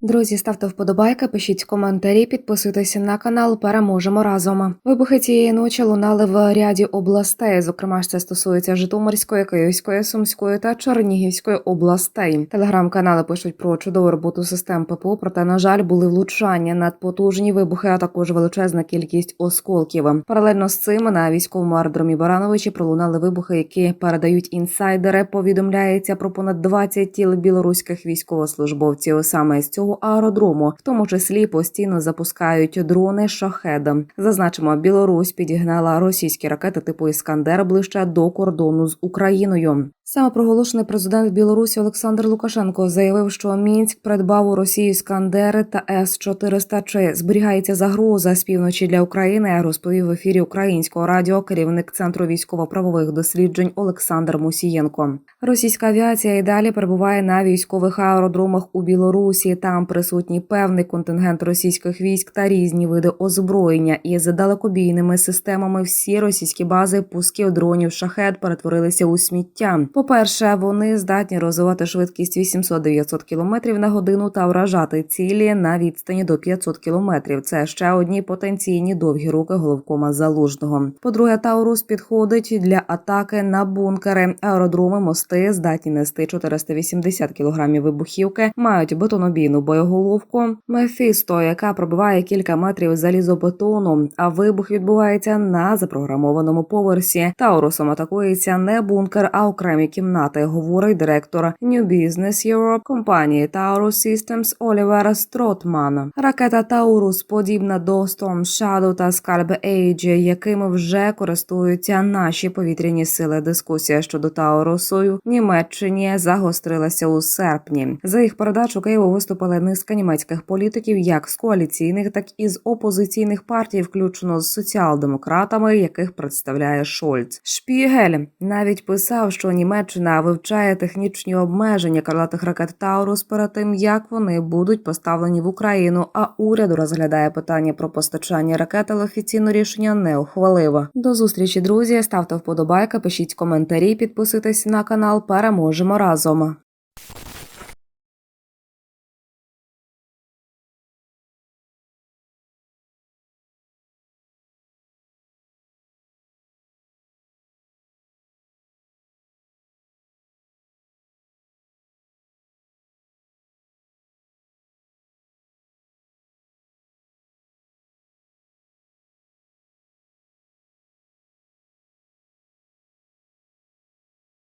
Друзі, ставте вподобайки, пишіть коментарі, підписуйтесь на канал. Переможемо разом. Вибухи цієї ночі лунали в ряді областей. Зокрема, це стосується Житомирської, Київської, Сумської та Чернігівської областей. Телеграм-канали пишуть про чудову роботу систем ППО. Проте, на жаль, були влучання надпотужні вибухи, а також величезна кількість осколків. Паралельно з цим на військовому аеродромі Барановичі пролунали вибухи, які передають інсайдери. Повідомляється про понад 20 тіл білоруських військовослужбовців. Саме з цього аеродрому, в тому числі постійно запускають дрони шахедом. Зазначимо, Білорусь підігнала російські ракети типу Іскандер ближче до кордону з Україною. Самопроголошений президент Білорусі Олександр Лукашенко заявив, що Мінськ придбав у Росії Іскандери та С 400 Чи зберігається загроза з півночі для України. Розповів в ефірі українського радіо керівник центру військово-правових досліджень Олександр Мусієнко. Російська авіація і далі перебуває на військових аеродромах у Білорусі. Там присутній певний контингент російських військ та різні види озброєння із далекобійними системами. Всі російські бази пусків дронів шахет перетворилися у сміття. По-перше, вони здатні розвивати швидкість 800-900 км на годину та вражати цілі на відстані до 500 км. Це ще одні потенційні довгі руки головкома залужного. По-друге, Таурус підходить для атаки на бункери. Аеродроми, мости здатні нести 480 кг вибухівки, мають бетонобійну боєголовку Мефісто, яка пробиває кілька метрів залізобетону. А вибух відбувається на запрограмованому поверсі. Таурусом атакується не бункер, а окремі кімнати, говорить директор New Business Europe компанії Taurus Systems Олівер Стротман. Ракета Таурус подібна до Storm Shadow та Scalp Age, якими вже користуються наші повітряні сили. Дискусія щодо Таурусу Німеччині загострилася у серпні. За їх передачу Києву виступили низка німецьких політиків, як з коаліційних, так і з опозиційних партій, включно з соціал-демократами, яких представляє Шольц. Шпігель навіть писав, що Німеччина вивчає технічні обмеження крилатих ракет Таурус перед тим, як вони будуть поставлені в Україну. А уряд розглядає питання про постачання ракет, але офіційно рішення не ухвалив. До зустрічі, друзі. Ставте вподобайка, пишіть коментарі, підписуйтесь на канал. Переможемо разом.